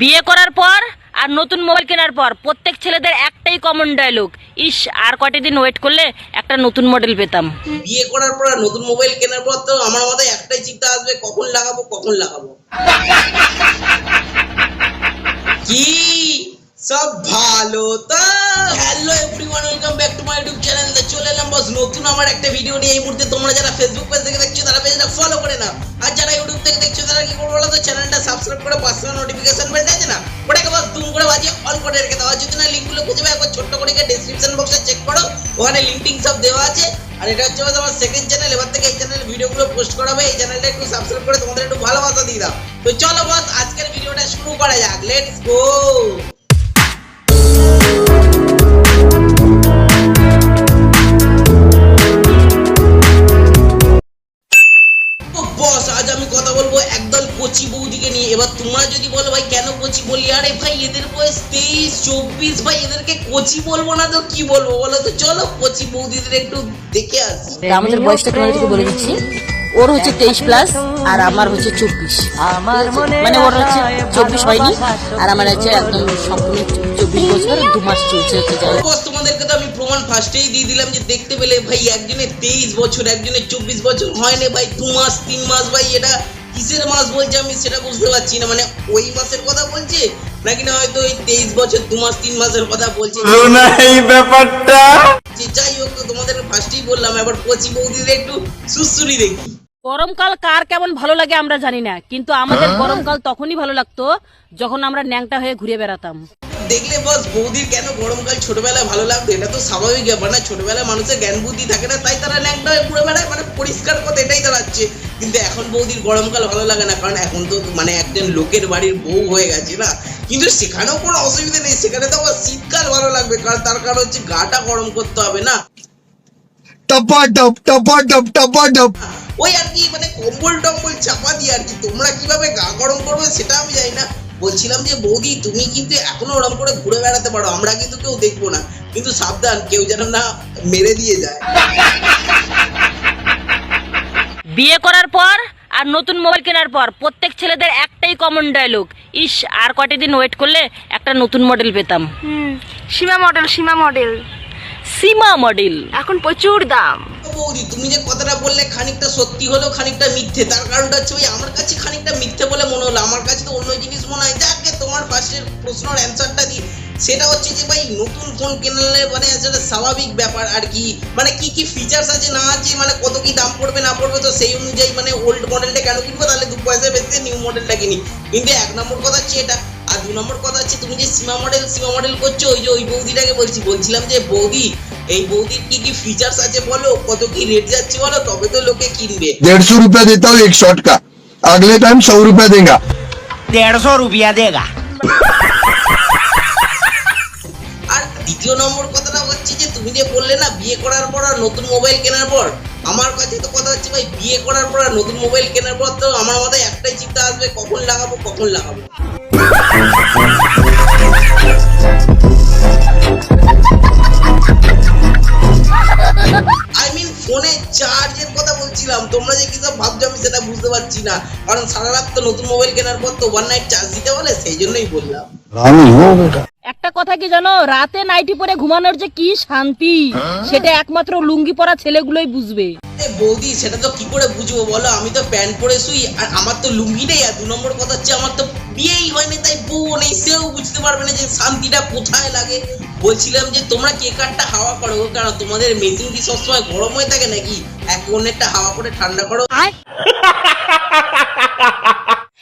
বিয়ে করার পর আর নতুন মোবাইল কেনার পর প্রত্যেক ছেলেদের একটাই কমন ডায়লগ ইস, আর কয়টা দিন ওয়েট করলে একটা নতুন মডেল পেতাম। বিয়ে করার পর নতুন মোবাইল কেনার পর তো আমার মাথায় একটাই চিন্তা আসবে, কখন লাগাবো কখন লাগাবো। কি? সব ভালো তো। Hello everyone welcome back to my YouTube channel চলে এলাম বস, নতুন আমার একটা ভিডিও নিয়ে। এই মুহূর্তে তোমরা যারা ফেসবুক ওখানে লিঙ্কিং সব দেওয়া আছে। আর এটা হচ্ছে তোমার সেকেন্ড চ্যানেল এবার থেকে এই চ্যানেলে ভিডিওগুলো পোস্ট করা হবে। এই চ্যানেলটা একটু সাবস্ক্রাইব করে তোমাদের একটু ভালোবাসা দিয়ে দাও। তো চলো বস, আজকের ভিডিওটা শুরু করা যাক। লেটস গো এদের বয়স তেইশ চব্বিশ ভাই এদেরকে কোচি বলব না তো কি বলব বলো তো? চলো কোচি বৌদিদের একটু দেখে আসি। আমাদের বয়সটা তোমাদেরকে বলে দিচ্ছি। ওর হচ্ছে তেইশ প্লাস আর আমার হচ্ছে চব্বিশ। মানে ওর হচ্ছে চব্বিশ হয়নি আর আমার হচ্ছে একদম সম্পূর্ণ চব্বিশ বছর দু মাস চলছে হচ্ছে তোমাদেরকে তো আমি প্রমাণ ফার্স্টেই দিয়ে দিলাম যে দেখতে পেলে ভাই একজনের তেইশ বছর একজনের চব্বিশ বছর হয় না ভাই দু মাস তিন মাস ভাই এটা কিসের মাস বলছে আমি সেটা বুঝতে পারছি না মানে ওই মাসের কথা বলছে? নাকি না হয়তো ওই তেইশ বছর দু মাস তিন মাসের কথা বলছে? এই ব্যাপারটা? যে যাই হোক তোমাদের ফার্স্টেই বললাম এবার কচি বৌদিদের একটু সুসুরি দেখি। গরমকাল কার কেমন ভালো লাগে আমরা জানি না কিন্তু আমাদের গরমকাল তখনই ভালো লাগতো যখন আমরা ন্যাংটা হয়ে ঘুরে বেড়াতাম। দেখলে বস বৌদির কেন গরমকাল ছোটবেলায় ভালো লাগতো? এটা তো স্বাভাবিক ব্যাপার না ছোটবেলায় মানুষের জ্ঞান বুদ্ধি থাকে না তাই তারা ন্যাংটা হয়ে ঘুরে বেড়ায় মানে পরিষ্কার কথা এটাই দাঁড়াচ্ছে কিন্তু এখন বৌদির গরমকাল ভালো লাগে না কারণ এখন তো মানে একজন লোকের বাড়ির বউ হয়ে গেছে না। কিন্তু সেখানেও কোনো অসুবিধা নেই সেখানে তো আবার শীতকাল ভালো লাগবে কারণ তার কারণ হচ্ছে গাটা গরম করতে হবে না। টপাটপ টপাটপ টপাটপ ওই আর কি মানে কম্বল টম্বল চাপা দিয়ে আর কি তোমরা কীভাবে গা গরম করবে সেটা আমি জানি না। বলছিলাম যে বৌদি তুমি কিন্তু এখনও ওরম করে ঘুরে বেড়াতে পারো আমরা কিন্তু কেউ দেখব না। কিন্তু সাবধান কেউ যেন না মেরে দিয়ে যায়। বিয়ে করার পর আর নতুন মোবাইল কেনার পর প্রত্যেক ছেলেদের একটাই কমন ডায়লগ ইস আর কয়টা দিন ওয়েট করলে একটা নতুন মডেল পেতাম। Seema model Seema model Seema model এখন প্রচুর দাম। বৌদি তুমি যে কথাটা বললে খানিকটা সত্যি হলো খানিকটা মিথ্যে। তার কারণটা হচ্ছে ওই আমার কাছে খানিকটা মিথ্যে বলে মনে হলো। আমার কাছে তো অন্য জিনিস মনে হয়। যাকে তোমার পাশের প্রশ্নের অ্যান্সারটা দিই সেটা হচ্ছে যে ভাই নতুন ফোন কেনালে মানে সেটা স্বাভাবিক ব্যাপার। আর কি মানে কি কি ফিচার্স আছে না আছে মানে কত কি দাম পড়বে না পড়বে তো সেই অনুযায়ী মানে ওল্ড মডেলটা কেন কিনবো? তাহলে দু পয়সা বেশি নিউ মডেলটা কিনি। কিন্তু এক নম্বর কথা হচ্ছে এটা। আর দু নম্বর কথা হচ্ছে তুমি যে সীমা মডেল সীমা মডেল করছ ওই যে ওই বৌদিটাকে বলছি বলছিলাম যে বৌদি এই বৌদির কি কি ফিচার্স আছে বলো? কত কি রেট যাচ্ছে বলো? তবে তো লোকে কিনবে। দেড়শো রুপিয়া দিতে হবে এক শর্ট আগলে টাইম সৌ রুপিয়া দেগা দেড়শো রুপিয়া দেগা দ্বিতীয় নম্বর কথাটা হচ্ছে যে তুমি যে বললে না, বিয়ে করার পর আর নতুন মোবাইল কেনার পর, আমার কাছে তো কথা হচ্ছে ভাই, বিয়ে করার পর আর নতুন মোবাইল কেনার পর তো আমার মাথায় একটাই চিন্তা আসবে, কখন লাগাবো কখন লাগাবো? আই মিন ফোনে চার্জের কথা বলছিলাম, তোমরা যে কিসব ভাবছ আমি সেটা বুঝতে পারছি না। কারণ সারা রাত তো নতুন মোবাইল কেনার পর তো ওয়ান নাইট চার্জ দিতে বলে, সেই জন্যই বললাম। কথা কি জানো? রাতে নাইটি পরে ঘুমানোর যে কি শান্তি। সেটা একমাত্র লুঙ্গি পরা ছেলেগুলোই বুঝবে। বৌদি সেটা তো কি করে বুঝব বলো? আমি তো প্যান্ট পরে শুই আর আমার তো লুঙ্গি নেই আর দু নম্বর কথা হচ্ছে আমার তো বিয়েই হয়নি তাই বউ নেই সেও বুঝতে পারবে না যে শান্তিটা কোথায় লাগে। বলছিলাম যে তোমরা কে কারটা হাওয়া করো? কারণ তোমাদের মেশিন কি সবসময় গরম হয়ে থাকে নাকি? এক অন্যেরটা হাওয়া করে ঠান্ডা করো।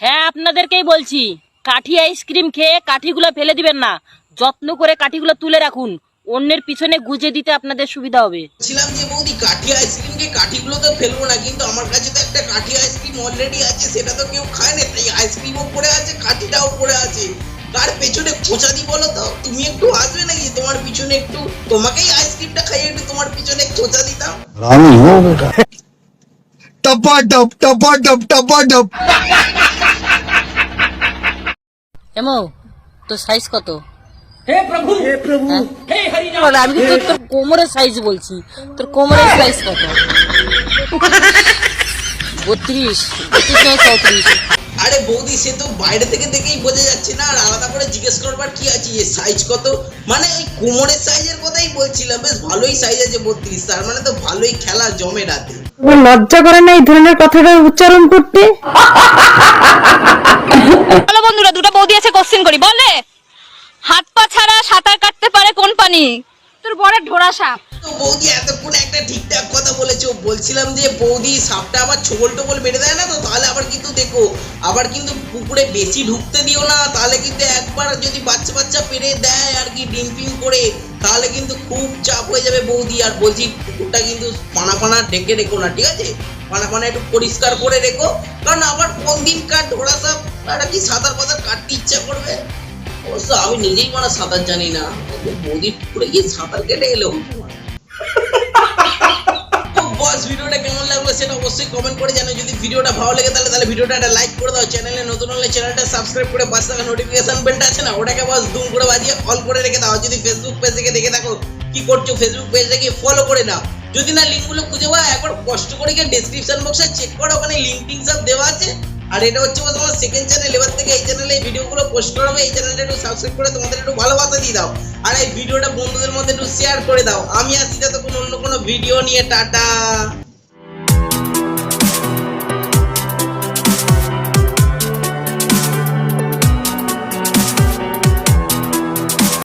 হ্যাঁ আপনাদেরকেই বলছি কাঠি আইসক্রিম খেয়ে কাঠিগুলো ফেলে দিবেন না। যত্ন করে কাঠিগুলো তুলে রাখুন। অন্যের পিছনে গুজে দিতে আপনাদের সুবিধা হবে। ছিলাম যে বৌদি কাঠি আইসক্রিম আইসক্রিমকে কাঠিগুলো তো ফেলব না কিন্তু আমার কাছে তো একটা কাঠি আইসক্রিম অলরেডি আছে সেটা তো কেউ খায় না তাই আইসক্রিমও পড়ে আছে কাঠিটাও পড়ে আছে। কার পেছনে খোঁচা দি বলো তো? তুমি একটু আসবে নাকি? তোমার পিছনে একটু তোমাকেই আইসক্রিমটা খাইয়ে একটু তোমার পিছনে খোঁচা দিতাম। রামি হো বেটা। টপা টপ টপা টপ টপা টপ। এমো তো সাইজ কত? হে প্রভু। হে প্রভু। আমি কিন্তু তোর কোমরের সাইজ বলছি। তোর কোমরের সাইজ কত? বত্রিশ। বত্রিশ নয় চৌত্রিশ। আরে বৌদি সে তো বাইরে থেকে দেখেই বোঝা যাচ্ছে না। আর আলাদা করে জিজ্ঞেস করবার কি আছে? যে সাইজ কত? মানে ওই কোমরের সাইজের কথাই বলছিলাম। বেশ ভালোই সাইজ আছে বত্রিশ। তার মানে তো ভালোই খেলা জমে রাতে। তোমার লজ্জা করে না এই ধরনের কথাটা উচ্চারণ করতে? বলো বন্ধুরা দুটো বৌদি আছে কোশ্চেন করি। বলে হাত পা ছাড়া সাঁতার কাটতে পারে কোন পানি? তোর বড় ঢোড়া সাপ। তো বৌদি এতক্ষণ একটা ঠিকঠাক কথা বলেছ। বলছিলাম যে বৌদি সাপটা আবার ছোবল টোবল বেড়ে দেয় না তো? তাহলে আবার কিন্তু দেখো আবার কিন্তু পুকুরে বেশি ঢুকতে দিও না। তাহলে কিন্তু একবার যদি বাচ্চা বাচ্চা পেরে দেয় আর কি ডিম ফিম করে তাহলে কিন্তু খুব চাপ হয়ে যাবে বৌদি। আর বলছি পুকুরটা কিন্তু পানা পানা ডেকে রেখো না ঠিক আছে? পানা পানা একটু পরিষ্কার করে রেখো। কারণ আবার কোন দিন কার ঢোড়া সাপ একটা কি সাঁতার পাতার কাটতে ইচ্ছা করবে? অবশ্য আমি নিজেই মানে সাঁতার জানি না। বৌদি, পুকুরে গিয়ে সাঁতার কেটে হতো বস, ভিডিওটা কেমন লাগল সেটা অবশ্যই কমেন্ট করে জানো যদি ভিডিওটা ভালো লাগে তাহলে তাহলে ভিডিওটা একটা লাইক করে দাও। চ্যানেলে নতুন হলে চ্যানেলটা সাবস্ক্রাইব করে পাশে থাকা নোটিফিকেশন বেলটা আছে না, ওটাকে বস, দুম করে বাজিয়ে অল করে রেখে দাও। যদি ফেসবুক পেজ থেকে দেখে থাকো কি করছ ফেসবুক পেজটা গিয়ে ফলো করে নাও। যদি না লিঙ্কগুলো খুঁজে পাও, একবার কষ্ট করে গিয়ে ডেসক্রিপশন বক্সে চেক করো, ওখানে লিঙ্ক টিঙ্ক সব দেওয়া আছে। আর এটা হচ্ছে তোমার সেকেন্ড চ্যানেল এবার থেকে এই চ্যানেলে এই ভিডিওগুলো পোস্ট করা হবে, এই চ্যানেলটা একটু সাবস্ক্রাইব করে তোমাদের একটু ভালোবাসা দিয়ে দাও। আর এই ভিডিওটা বন্ধুদের মধ্যে একটু শেয়ার করে দাও। আমি আসি যাতে কোনো অন্য কোনো ভিডিও নিয়ে, টাটা।